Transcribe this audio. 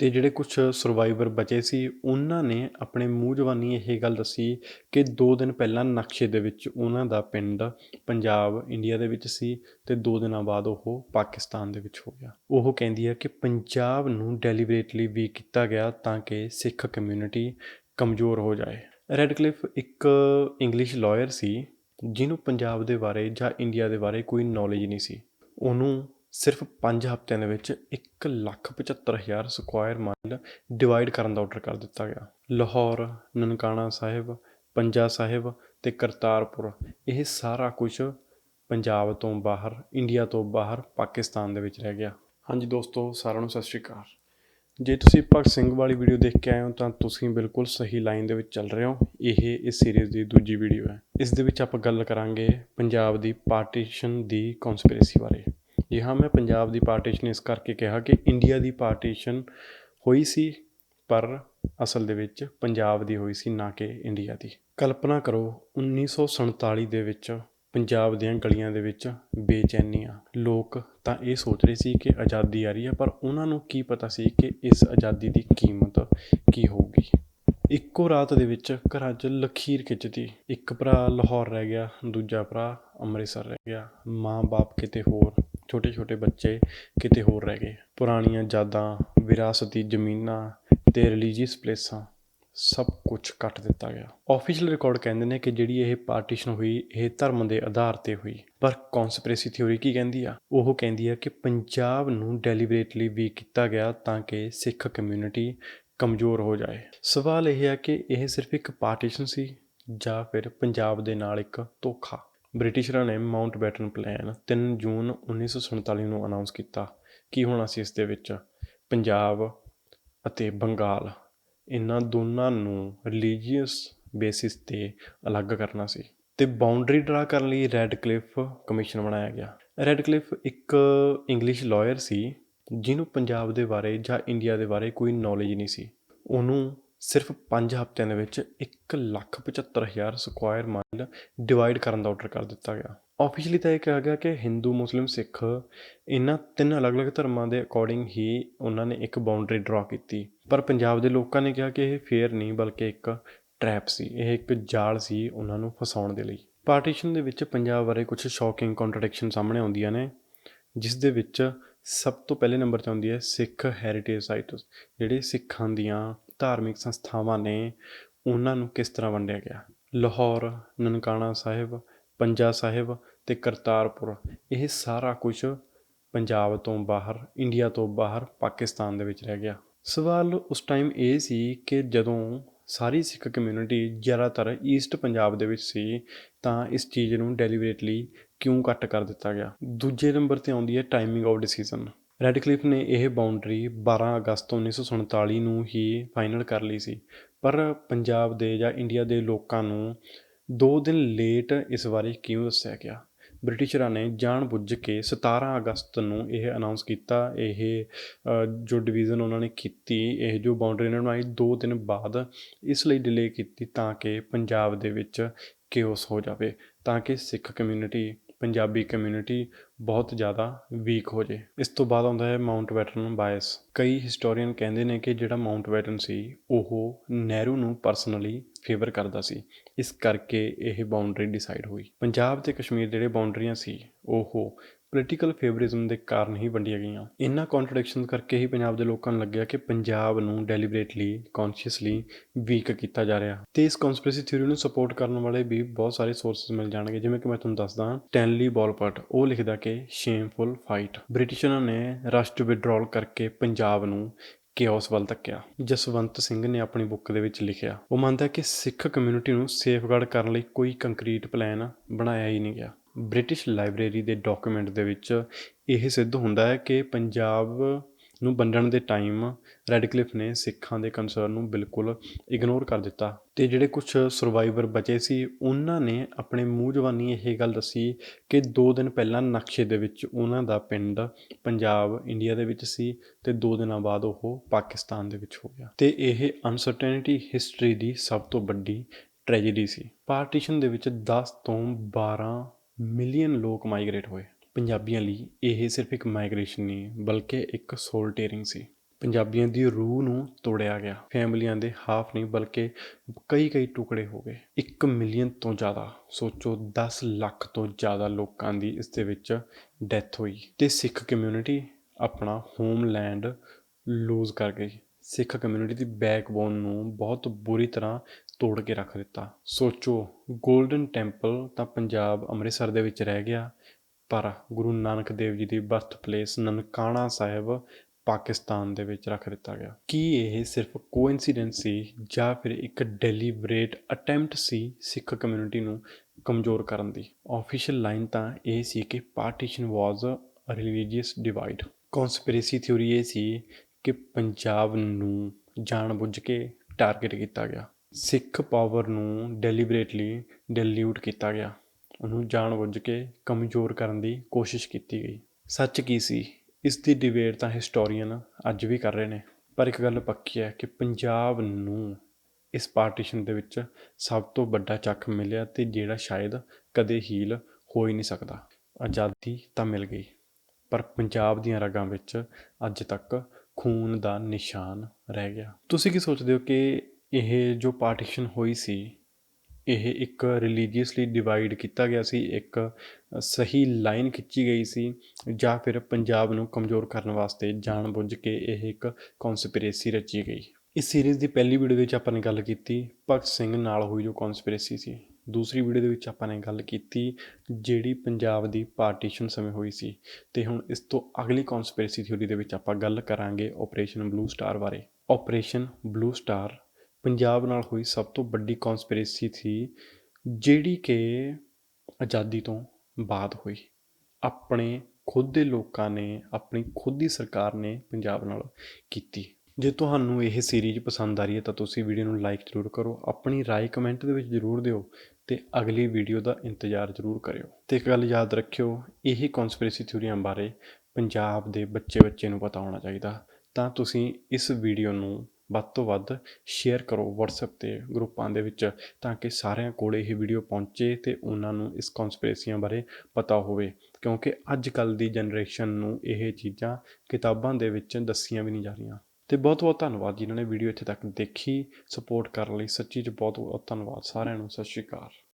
ਅਤੇ ਜਿਹੜੇ ਕੁਛ ਸਰਵਾਈਵਰ ਬਚੇ ਸੀ, ਉਹਨਾਂ ਨੇ ਆਪਣੇ ਮੂੰਹ ਜ਼ਬਾਨੀ ਇਹ ਗੱਲ ਦੱਸੀ ਕਿ ਦੋ ਦਿਨ ਪਹਿਲਾਂ ਨਕਸ਼ੇ ਦੇ ਵਿੱਚ ਉਹਨਾਂ ਦਾ ਪਿੰਡ ਪੰਜਾਬ ਇੰਡੀਆ ਦੇ ਵਿੱਚ ਸੀ ਅਤੇ ਦੋ ਦਿਨਾਂ ਬਾਅਦ ਉਹ ਪਾਕਿਸਤਾਨ ਦੇ ਵਿੱਚ ਹੋ ਗਿਆ। ਉਹ ਕਹਿੰਦੀ ਹੈ ਕਿ ਪੰਜਾਬ ਨੂੰ ਡੈਲੀਬਰੇਟਲੀ ਵੀ ਕੀਤਾ ਗਿਆ ਤਾਂ ਕਿ ਸਿੱਖ ਕਮਿਊਨਿਟੀ ਕਮਜ਼ੋਰ ਹੋ ਜਾਏ। ਰੈਡਕਲਿਫ ਇੱਕ ਇੰਗਲਿਸ਼ ਲਾਇਰ ਸੀ, ਜਿਹਨੂੰ ਪੰਜਾਬ ਦੇ ਬਾਰੇ ਜਾਂ ਇੰਡੀਆ ਦੇ ਬਾਰੇ ਕੋਈ ਨੌਲੇਜ ਨਹੀਂ ਸੀ। ਉਹਨੂੰ ਸਿਰਫ 5 ਹਫ਼ਤਿਆਂ ਦੇ ਵਿੱਚ 175000 ਸਕੁਆਇਰ ਮਾਈਲ ਡਿਵਾਈਡ ਕਰਨ ਦਾ ਆਰਡਰ ਕਰ ਦਿੱਤਾ ਗਿਆ। ਲਾਹੌਰ, ਨਨਕਾਣਾ ਸਾਹਿਬ ਪੰਜਾ ਸਾਹਿਬ ਤੇ ਕਰਤਾਰਪੁਰ। ਇਹ ਸਾਰਾ ਕੁਝ ਪੰਜਾਬ ਤੋਂ ਬਾਹਰ, ਇੰਡੀਆ ਤੋਂ ਬਾਹਰ ਪਾਕਿਸਤਾਨ ਦੇ ਵਿੱਚ ਰਹਿ ਗਿਆ। ਹਾਂਜੀ ਦੋਸਤੋ, ਸਾਰਿਆਂ ਨੂੰ ਸਤਿ ਸ਼੍ਰੀ ਅਕਾਲ। ਜੇ ਤੁਸੀਂ ਭਗਤ ਸਿੰਘ ਵਾਲੀ ਵੀਡੀਓ ਦੇਖ ਕੇ ਆਏ ਹੋ, ਤਾਂ ਤੁਸੀਂ ਬਿਲਕੁਲ ਸਹੀ ਲਾਈਨ ਦੇ ਵਿੱਚ ਚੱਲ ਰਹੇ ਹੋ। ਇਹ ਇਸ ਸੀਰੀਜ਼ ਦੀ ਦੂਜੀ ਵੀਡੀਓ ਹੈ। ਇਸ ਦੇ ਵਿੱਚ ਆਪਾਂ ਗੱਲ ਕਰਾਂਗੇ ਪੰਜਾਬ ਦੀ ਪਾਰਟੀਸ਼ਨ ਦੀ ਕਨਸਪੀਰੇਸੀ ਬਾਰੇ। ਜੀ ਹਾਂ, ਮੈਂ ਪੰਜਾਬ ਦੀ ਪਾਰਟੀਸ਼ਨ ਇਸ ਕਰਕੇ ਕਿਹਾ ਕਿ ਇੰਡੀਆ ਦੀ ਪਾਰਟੀਸ਼ਨ ਹੋਈ ਸੀ, ਪਰ ਅਸਲ ਦੇ ਵਿੱਚ ਪੰਜਾਬ ਦੀ ਹੋਈ ਸੀ, ਨਾ ਕਿ ਇੰਡੀਆ ਦੀ। ਕਲਪਨਾ ਕਰੋ 1947 ਦੇ ਵਿੱਚ ਪੰਜਾਬ ਦੀਆਂ ਗਲੀਆਂ ਦੇ ਵਿੱਚ ਬੇਚੈਨੀਆਂ ਲੋਕ ਤਾਂ ਇਹ ਸੋਚ ਰਹੇ ਸੀ ਕਿ ਆਜ਼ਾਦੀ ਆ ਰਹੀ ਹੈ, ਪਰ ਉਹਨਾਂ ਨੂੰ ਕੀ ਪਤਾ ਸੀ ਕਿ ਇਸ ਆਜ਼ਾਦੀ ਦੀ ਕੀਮਤ ਕੀ ਹੋਊਗੀ। ਇੱਕੋ ਰਾਤ ਦੇ ਵਿੱਚ ਘਰਾਂ 'ਚ ਲਖੀਰ ਖਿੱਚਦੀ ਇੱਕ ਭਰਾ ਲਾਹੌਰ ਰਹਿ ਗਿਆ, ਦੂਜਾ ਭਰਾ ਅੰਮ੍ਰਿਤਸਰ ਰਹਿ ਗਿਆ, ਮਾਂ-ਬਾਪ ਕਿਤੇ ਹੋਰ। ਛੋਟੇ-ਛੋਟੇ ਬੱਚੇ ਕਿਤੇ ਹੋਰ ਰਹਿ ਗਏ। ਪੁਰਾਣੀਆਂ ਯਾਦਾਂ, ਵਿਰਾਸਤੀ ਜ਼ਮੀਨਾਂ ਅਤੇ ਰਿਲੀਜੀਅਸ ਪਲੇਸਾਂ ਸਭ ਕੁਝ ਕੱਟ ਦਿੱਤਾ ਗਿਆ। ਆਫੀਸ਼ੀਅਲ ਰਿਕਾਰਡ ਕਹਿੰਦੇ ਨੇ ਕਿ ਜਿਹੜੀ ਇਹ ਪਾਰਟੀਸ਼ਨ ਹੋਈ, ਇਹ ਧਰਮ ਦੇ ਆਧਾਰ ਤੇ ਹੋਈ। ਪਰ ਕਨਸਪੀਰੇਸੀ ਥਿਉਰੀ ਕੀ ਕਹਿੰਦੀ ਆ? ਉਹ ਕਹਿੰਦੀ ਆ ਕਿ ਪੰਜਾਬ ਨੂੰ ਡੈਲੀਬਰੇਟਲੀ ਵੀ ਕੀਤਾ ਗਿਆ ਤਾਂ ਕਿ ਸਿੱਖ ਕਮਿਊਨਿਟੀ ਕਮਜ਼ੋਰ ਹੋ ਜਾਏ। ਸਵਾਲ ਇਹ ਆ ਕਿ ਇਹ ਸਿਰਫ ਇੱਕ ਪਾਰਟੀਸ਼ਨ ਸੀ ਜਾਂ ਫਿਰ ਪੰਜਾਬ ਦੇ ਨਾਲ ਇੱਕ ਧੋਖਾ? ਬ੍ਰਿਟਿਸ਼ਰਾਂ ਨੇ ਮਾਊਂਟ ਬੈਟਨ ਪਲਾਨ 3 ਜੂਨ 1947 ਨੂੰ ਅਨਾਉਂਸ ਕੀਤਾ। ਕੀ ਹੋਣਾ ਸੀ ਇਸ ਦੇ ਵਿੱਚ? ਪੰਜਾਬ ਅਤੇ ਬੰਗਾਲ। ਇਹਨਾਂ ਦੋਨਾਂ ਨੂੰ ਰਿਲੀਜੀਅਸ ਬੇਸਿਸ ਤੇ ਅਲੱਗ ਕਰਨਾ ਸੀ ਤੇ ਬਾਉਂਡਰੀ ਡਰਾ ਕਰਨ ਲਈ ਰੈੱਡ ਕਲਿਫ ਕਮਿਸ਼ਨ ਬਣਾਇਆ ਗਿਆ। ਰੈੱਡ ਕਲਿਫ ਇੱਕ ਇੰਗਲਿਸ਼ ਲਾਇਰ ਸੀ, ਜਿਹਨੂੰ ਪੰਜਾਬ ਦੇ ਬਾਰੇ ਜਾਂ ਇੰਡੀਆ ਦੇ ਬਾਰੇ ਕੋਈ ਨੌਲੇਜ ਨਹੀਂ ਸੀ। ਉਹਨੂੰ ਸਿਰਫ 5 ਹਫ਼ਤਿਆਂ ਦੇ ਵਿੱਚ 175000 ਸਕੁਆਇਰ ਮਾਈਲ ਡਿਵਾਈਡ ਕਰਨ ਦਾ ਆਰਡਰ ਕਰ ਦਿੱਤਾ ਗਿਆ। ਆਫੀਸ਼ੀਅਲੀ ਤਾਂ ਇਹ ਕਿਹਾ ਗਿਆ ਕਿ ਹਿੰਦੂ ਮੁਸਲਿਮ ਸਿੱਖ ਇਹਨਾਂ ਤਿੰਨ ਅਲੱਗ-ਅਲੱਗ ਧਰਮਾਂ ਦੇ ਅਕੋਰਡਿੰਗ ਹੀ ਉਹਨਾਂ ਨੇ ਇੱਕ ਬਾਉਂਡਰੀ ਡਰਾ ਕੀਤੀ। ਪਰ ਪੰਜਾਬ ਦੇ ਲੋਕਾਂ ਨੇ ਕਿਹਾ ਕਿ ਇਹ ਫੇਅਰ ਨਹੀਂ, ਬਲਕਿ ਇੱਕ ਟ੍ਰੈਪ ਸੀ। ਇਹ ਇੱਕ ਜਾਲ ਸੀ ਉਹਨਾਂ ਨੂੰ ਫਸਾਉਣ ਦੇ ਲਈ। ਪਾਰਟੀਸ਼ਨ ਦੇ ਵਿੱਚ ਪੰਜਾਬ ਬਾਰੇ ਕੁਝ ਸ਼ੌਕਿੰਗ ਕੰਟਰਡਿਕਸ਼ਨ ਸਾਹਮਣੇ ਆਉਂਦੀਆਂ ਨੇ, ਜਿਸ ਦੇ ਵਿੱਚ ਸਭ ਤੋਂ ਪਹਿਲੇ ਨੰਬਰ 'ਤੇ ਆਉਂਦੀ ਹੈ ਸਿੱਖ ਹੈਰੀਟੇਜ ਸਾਈਟਸ ਜਿਹੜੇ ਸਿੱਖਾਂ ਦੀਆਂ ਧਾਰਮਿਕ ਸੰਸਥਾਵਾਂ ਨੇ, ਉਹਨਾਂ ਨੂੰ ਕਿਸ ਤਰ੍ਹਾਂ ਵੰਡਿਆ ਗਿਆ? ਲਾਹੌਰ, ਨਨਕਾਣਾ ਸਾਹਿਬ ਪੰਜਾ ਸਾਹਿਬ ਤੇ ਕਰਤਾਰਪੁਰ। ਇਹ ਸਾਰਾ ਕੁਝ ਪੰਜਾਬ ਤੋਂ ਬਾਹਰ, ਇੰਡੀਆ ਤੋਂ ਬਾਹਰ, ਪਾਕਿਸਤਾਨ ਦੇ ਵਿੱਚ ਰਹਿ ਗਿਆ। ਸਵਾਲ ਉਸ ਟਾਈਮ ਇਹ ਸੀ ਕਿ ਜਦੋਂ ਸਾਰੀ ਸਿੱਖ ਕਮਿਊਨਿਟੀ ਜ਼ਿਆਦਾਤਰ ਈਸਟ ਪੰਜਾਬ ਦੇ ਵਿੱਚ ਸੀ, ਤਾਂ ਇਸ ਚੀਜ਼ ਨੂੰ ਡੈਲੀਬਰੇਟਲੀ ਕਿਉਂ ਘੱਟ ਕਰ ਦਿੱਤਾ ਗਿਆ? ਦੂਜੇ ਨੰਬਰ ਤੇ ਆਉਂਦੀ ਹੈ ਟਾਈਮਿੰਗ ਆਫ ਡਿਸੀਜਨ ਰੈਡਕਲਿਫ ਨੇ ਇਹ ਬਾਉਂਡਰੀ 12 ਅਗਸਤ 1947 ਨੂੰ ਹੀ ਫਾਈਨਲ ਕਰ ਲਈ ਸੀ। ਪਰ ਪੰਜਾਬ ਦੇ ਜਾਂ ਇੰਡੀਆ ਦੇ ਲੋਕਾਂ ਨੂੰ 2 ਦਿਨ ਲੇਟ ਇਸ ਬਾਰੇ ਕਿਉਂ ਦੱਸਿਆ ਗਿਆ? ਬ੍ਰਿਟਿਸ਼ਰਾਂ ਨੇ ਜਾਣਬੁੱਝ ਕੇ 17 ਅਗਸਤ ਨੂੰ ਇਹ ਅਨਾਉਂਸ ਕੀਤਾ। ਇਹ ਜੋ ਡਿਵੀਜ਼ਨ ਉਹਨਾਂ ਨੇ ਕੀਤੀ, ਇਹ ਜੋ ਬਾਉਂਡਰੀ ਇਹਨਾਂ ਬਣਾਈ 2 ਦਿਨ ਬਾਅਦ ਇਸ ਲਈ ਡਿਲੇ ਕੀਤੀ ਤਾਂ ਕਿ ਪੰਜਾਬ ਦੇ ਵਿੱਚ ਕੇਓਸ ਹੋ ਜਾਵੇ, ਤਾਂ ਕਿ ਸਿੱਖ ਕਮਿਊਨਿਟੀ ਪੰਜਾਬੀ ਕਮਿਊਨਿਟੀ ਬਹੁਤ ਜ਼ਿਆਦਾ ਵੀਕ ਹੋ ਜੇ। ਇਸ ਤੋਂ ਬਾਅਦ ਆਉਂਦਾ ਹੈ ਮਾਊਂਟ ਬੈਟਨ ਬਾਇਸ ਕਈ ਹਿਸਟੋਰੀਅਨ ਕਹਿੰਦੇ ਨੇ ਕਿ ਜਿਹੜਾ ਮਾਊਂਟ ਬੈਟਨ ਸੀ, ਉਹ ਨਹਿਰੂ ਨੂੰ ਪਰਸਨਲੀ ਫੇਵਰ ਕਰਦਾ ਸੀ। ਇਸ ਕਰਕੇ ਇਹ ਬਾਉਂਡਰੀ ਡਿਸਾਈਡ ਹੋਈ। ਪੰਜਾਬ ਤੇ ਕਸ਼ਮੀਰ ਜਿਹੜੇ ਬਾਉਂਡਰੀਆਂ ਸੀ, ਉਹ ਪੋਲੀਟੀਕਲ ਫੇਵਰਿਜ਼ਮ ਦੇ ਕਾਰਨ ਹੀ ਵੰਡੀਆਂ ਗਈਆਂ। ਇਹਨਾਂ ਕੰਟਰਡਿਕਸ਼ਨਸ ਕਰਕੇ ਹੀ ਪੰਜਾਬ ਦੇ ਲੋਕਾਂ ਨੂੰ ਲੱਗਿਆ ਕਿ ਪੰਜਾਬ ਨੂੰ ਡੈਲੀਬਰੇਟਲੀ ਕੌਨਸ਼ੀਅਸਲੀ ਵੀਕ ਕੀਤਾ ਜਾ ਰਿਹਾ। ਤੇ ਇਸ ਕਨਸਪੀਰੇਸੀ ਥਿਊਰੀ ਨੂੰ ਸਪੋਰਟ ਕਰਨ ਵਾਲੇ ਵੀ ਬਹੁਤ ਸਾਰੇ ਸੋਰਸਸ ਮਿਲ ਜਾਣਗੇ। ਜਿਵੇਂ ਕਿ ਮੈਂ ਤੁਹਾਨੂੰ ਦੱਸਦਾ ਟੈਨਲੀ ਬੋਲਪਟ ਉਹ ਲਿਖਦਾ ਕਿ ਸ਼ੇਮਫੁਲ ਫਾਈਟ ਬ੍ਰਿਟਿਸ਼ਰਾਂ ਨੇ ਰਾਸ਼ਟਰ ਵਿਡਰਾਲ ਕਰਕੇ ਪੰਜਾਬ ਨੂੰ ਕਿਓਸ ਵੱਲ ਧੱਕਿਆ। ਜਸਵੰਤ ਸਿੰਘ ਨੇ ਆਪਣੀ ਬੁੱਕ ਦੇ ਵਿੱਚ ਲਿਖਿਆ, ਉਹ ਮੰਨਦਾ ਕਿ ਸਿੱਖ ਕਮਿਊਨਿਟੀ ਨੂੰ ਸੇਫਗਾਰਡ ਕਰਨ ਲਈ ਕੋਈ ਕੰਕਰੀਟ ਪਲਾਨ ਬਣਾਇਆ ਹੀ ਨਹੀਂ ਗਿਆ। ਬ੍ਰਿਟਿਸ਼ ਲਾਇਬ੍ਰੇਰੀ ਦੇ ਡਾਕੂਮੈਂਟ ਦੇ ਵਿੱਚ ਇਹ ਸਿੱਧ ਹੁੰਦਾ ਹੈ ਕਿ ਪੰਜਾਬ ਨੂੰ ਵੰਡਣ ਦੇ ਟਾਈਮ ਰੈਡਕਲਿਫ ਨੇ ਸਿੱਖਾਂ ਦੇ ਕੰਸਰਨ ਨੂੰ ਬਿਲਕੁਲ ਇਗਨੋਰ ਕਰ ਦਿੱਤਾ ਤੇ ਜਿਹੜੇ ਕੁਝ ਸਰਵਾਈਵਰ ਬਚੇ ਸੀ, ਉਹਨਾਂ ਨੇ ਆਪਣੇ ਮੂੰਹ ਜ਼ਬਾਨੀ ਇਹ ਗੱਲ ਦੱਸੀ ਕਿ 2 ਦਿਨ ਪਹਿਲਾਂ ਨਕਸ਼ੇ ਦੇ ਵਿੱਚ ਉਹਨਾਂ ਦਾ ਪਿੰਡ ਪੰਜਾਬ ਇੰਡੀਆ ਦੇ ਵਿੱਚ ਸੀ ਤੇ 2 ਦਿਨਾਂ ਬਾਅਦ ਉਹ ਪਾਕਿਸਤਾਨ ਦੇ ਵਿੱਚ ਹੋ ਗਿਆ ਤੇ ਇਹ ਅਨਸਰਟੇਨਿਟੀ ਹਿਸਟਰੀ ਦੀ ਸਭ ਤੋਂ ਵੱਡੀ ਟ੍ਰੈਜੇਡੀ ਸੀ। ਪਾਰਟੀਸ਼ਨ ਦੇ ਵਿੱਚ 10 ਤੋਂ 12 ਮਿਲੀਅਨ ਲੋਕ ਮਾਈਗ੍ਰੇਟ ਹੋਏ। ਪੰਜਾਬੀਆਂ ਲਈ ਇਹ ਸਿਰਫ ਇੱਕ ਮਾਈਗ੍ਰੇਸ਼ਨ ਨਹੀਂ, ਬਲਕਿ ਇੱਕ ਸੋਲ ਟੇਰਿੰਗ ਸੀ। ਪੰਜਾਬੀਆਂ ਦੀ ਰੂਹ ਨੂੰ ਤੋੜਿਆ ਗਿਆ। ਫੈਮਲੀਆਂ ਦੇ ਹਾਫ ਨਹੀਂ, ਬਲਕਿ ਕਈ ਕਈ ਟੁਕੜੇ ਹੋ ਗਏ। 1 ਮਿਲੀਅਨ ਤੋਂ ਜ਼ਿਆਦਾ, ਸੋਚੋ 10 ਲੱਖ ਤੋਂ ਜ਼ਿਆਦਾ ਲੋਕਾਂ ਦੀ ਇਸ ਦੇ ਵਿੱਚ ਡੈਥ ਹੋਈ। ਤੇ ਸਿੱਖ ਕਮਿਊਨਿਟੀ ਆਪਣਾ ਹੋਮਲੈਂਡ ਲੂਜ਼ ਕਰ ਗਈ। ਸਿੱਖ ਕਮਿਊਨਿਟੀ ਦੀ ਬੈਕਬੋਨ ਨੂੰ ਬਹੁਤ ਬੁਰੀ ਤਰ੍ਹਾਂ ਤੋੜ ਕੇ ਰੱਖ ਦਿੱਤਾ। ਸੋਚੋ 골ਡਨ ਟੈਂਪਲ ਤਾਂ ਪੰਜਾਬ ਅੰਮ੍ਰਿਤਸਰ ਦੇ ਵਿੱਚ ਰਹਿ ਗਿਆ, ਪਰ ਗੁਰੂ ਨਾਨਕ ਦੇਵ ਜੀ ਦੀ ਬਰਥ ਪਲੇਸ ਨਨਕਾਣਾ ਸਾਹਿਬ ਪਾਕਿਸਤਾਨ ਦੇ ਵਿੱਚ ਰੱਖ ਦਿੱਤਾ ਗਿਆ। ਕੀ ਇਹ ਸਿਰਫ ਕੋਇਨਸੀਡੈਂਸ ਸੀ ਜਾਂ ਫਿਰ ਇੱਕ ਡੈਲੀਬਰੇਟ ਅਟੈਂਪਟ ਸੀ ਸਿੱਖ ਕਮਿਊਨਿਟੀ ਨੂੰ ਕਮਜ਼ੋਰ ਕਰਨ ਦੀ? ਆਫੀਸ਼ੀਅਲ ਲਾਈਨ ਤਾਂ ਇਹ ਸੀ ਕਿ partition was a religious divide conspiracy theory ਇਹ ਸੀ ਕਿ ਪੰਜਾਬ ਨੂੰ ਜਾਣ ਬੁੱਝ ਕੇ ਟਾਰਗੇਟ ਕੀਤਾ ਗਿਆ। ਸਿੱਖ ਪਾਵਰ ਨੂੰ ਡੈਲੀਬਰੇਟਲੀ ਡਿਲੂਟ ਕੀਤਾ ਗਿਆ। ਉਹਨੂੰ ਜਾਣ ਬੁੱਝ ਕੇ ਕਮਜ਼ੋਰ ਕਰਨ ਦੀ ਕੋਸ਼ਿਸ਼ ਕੀਤੀ ਗਈ। ਸੱਚ ਕੀ ਸੀ? ਇਸ ਦੀ ਡਿਬੇਟ ਤਾਂ ਹਿਸਟੋਰੀਅਨ ਅੱਜ ਵੀ ਕਰ ਰਹੇ ਨੇ। ਪਰ ਇੱਕ ਗੱਲ ਪੱਕੀ ਹੈ ਕਿ ਪੰਜਾਬ ਨੂੰ ਇਸ ਪਾਰਟੀਸ਼ਨ ਦੇ ਵਿੱਚ ਸਭ ਤੋਂ ਵੱਡਾ ਚੱਕ ਮਿਲਿਆ ਤੇ ਜਿਹੜਾ ਸ਼ਾਇਦ ਕਦੇ ਹੀਲ ਹੋ ਹੀ ਨਹੀਂ ਸਕਦਾ। ਆਜ਼ਾਦੀ ਤਾਂ ਮਿਲ ਗਈ। ਪਰ ਪੰਜਾਬ ਦੀਆਂ ਰਗਾਂ ਵਿੱਚ ਅੱਜ ਤੱਕ ਖੂਨ ਦਾ ਨਿਸ਼ਾਨ ਰਹਿ ਗਿਆ। ਤੁਸੀਂ ਕੀ ਸੋਚਦੇ ਹੋ ਕਿ ਇਹ ਜੋ ਪਾਰਟੀਸ਼ਨ ਹੋਈ ਸੀ, ਇਹ ਇੱਕ ਰਿਲੀਜੀਅਸਲੀ ਡਿਵਾਈਡ ਕੀਤਾ ਗਿਆ ਸੀ, ਇੱਕ ਸਹੀ ਲਾਈਨ ਖਿੱਚੀ ਗਈ ਸੀ, ਜਾਂ ਫਿਰ ਪੰਜਾਬ ਨੂੰ ਕਮਜ਼ੋਰ ਕਰਨ ਵਾਸਤੇ ਜਾਣਬੁੱਝ ਕੇ ਇਹ ਇੱਕ ਕਨਸਪੀਰੇਸੀ ਰਚੀ ਗਈ? ਇਸ ਸੀਰੀਜ਼ ਦੀ ਪਹਿਲੀ ਵੀਡੀਓ ਵਿੱਚ ਆਪਾਂ ਨੇ ਗੱਲ ਕੀਤੀ ਭਗਤ ਸਿੰਘ ਨਾਲ ਹੋਈ ਜੋ ਕਨਸਪੀਰੇਸੀ ਸੀ। ਦੂਸਰੀ ਵੀਡੀਓ ਦੇ ਵਿੱਚ ਆਪਾਂ ਨੇ ਗੱਲ ਕੀਤੀ ਜਿਹੜੀ ਪੰਜਾਬ ਦੀ ਪਾਰਟੀਸ਼ਨ ਸਮੇਂ ਹੋਈ ਸੀ ਤੇ ਹੁਣ ਇਸ ਤੋਂ ਅਗਲੀ ਕਨਸਪੀਰੇਸੀ ਥਿਊਰੀ ਦੇ ਵਿੱਚ ਆਪਾਂ ਗੱਲ ਕਰਾਂਗੇ ਆਪਰੇਸ਼ਨ ਬਲੂ ਸਟਾਰ ਬਾਰੇ। ਆਪਰੇਸ਼ਨ ਬਲੂ ਸਟਾਰ ਪੰਜਾਬ ਨਾਲ ਹੋਈ ਸਭ ਤੋਂ ਵੱਡੀ ਕਨਸਪੀਰੇਸੀ ਸੀ ਜਿਹੜੀ ਕਿ ਆਜ਼ਾਦੀ ਤੋਂ ਬਾਅਦ ਹੋਈ। ਆਪਣੇ ਖੁਦ ਦੇ ਲੋਕਾਂ ਨੇ, ਆਪਣੀ ਖੁਦ ਦੀ ਸਰਕਾਰ ਨੇ ਪੰਜਾਬ ਨਾਲ ਕੀਤੀ। ਜੇ ਤੁਹਾਨੂੰ ਇਹ ਸੀਰੀਜ਼ ਪਸੰਦ ਆ ਰਹੀ ਹੈ ਤਾਂ ਤੁਸੀਂ ਵੀਡੀਓ ਨੂੰ ਲਾਈਕ ਜ਼ਰੂਰ ਕਰੋ, ਆਪਣੀ ਰਾਏ ਕਮੈਂਟ ਦੇ ਵਿੱਚ ਜ਼ਰੂਰ ਦਿਓ ਤੇ ਅਗਲੀ ਵੀਡੀਓ ਦਾ ਇੰਤਜ਼ਾਰ ਜ਼ਰੂਰ ਕਰਿਓ। ਤੇ ਇੱਕ ਗੱਲ ਯਾਦ ਰੱਖਿਓ, ਇਹ ਕਨਸਪੀਰੇਸੀ ਥਿਊਰੀਆਂ ਬਾਰੇ ਪੰਜਾਬ ਦੇ ਬੱਚੇ-ਬੱਚੇ ਨੂੰ ਪਤਾ ਹੋਣਾ ਚਾਹੀਦਾ, ਤਾਂ ਤੁਸੀਂ ਇਸ ਵੀਡੀਓ ਨੂੰ ਵੱਧ ਤੋਂ ਵੱਧ ਸ਼ੇਅਰ ਕਰੋ WhatsApp ਤੇ ਗਰੁੱਪਾਂ ਦੇ ਵਿੱਚ ਤਾਂ ਕਿ ਸਾਰਿਆਂ ਕੋਲ ਇਹ ਵੀਡੀਓ ਪਹੁੰਚੇ ਤੇ ਉਹਨਾਂ ਨੂੰ ਇਸ ਕਨਸਪੀਰੇਸੀਆਂ ਬਾਰੇ ਪਤਾ ਹੋਵੇ। ਕਿਉਂਕਿ ਅੱਜ ਕੱਲ ਦੀ ਜਨਰੇਸ਼ਨ ਨੂੰ ਇਹ ਚੀਜ਼ਾਂ ਕਿਤਾਬਾਂ ਦੇ ਵਿੱਚ ਦੱਸੀਆਂ ਵੀ ਨਹੀਂ ਜਾ ਰਹੀਆਂ। ਅਤੇ ਬਹੁਤ ਬਹੁਤ ਧੰਨਵਾਦ ਜਿਨ੍ਹਾਂ ਨੇ ਵੀਡੀਓ ਇੱਥੇ ਤੱਕ ਦੇਖੀ ਸਪੋਰਟ ਕਰਨ ਲਈ। ਸੱਚੀ ਚ ਬਹੁਤ ਬਹੁਤ ਧੰਨਵਾਦ ਸਾਰਿਆਂ ਨੂੰ। ਸਤਿ ਸ਼੍ਰੀ ਅਕਾਲ।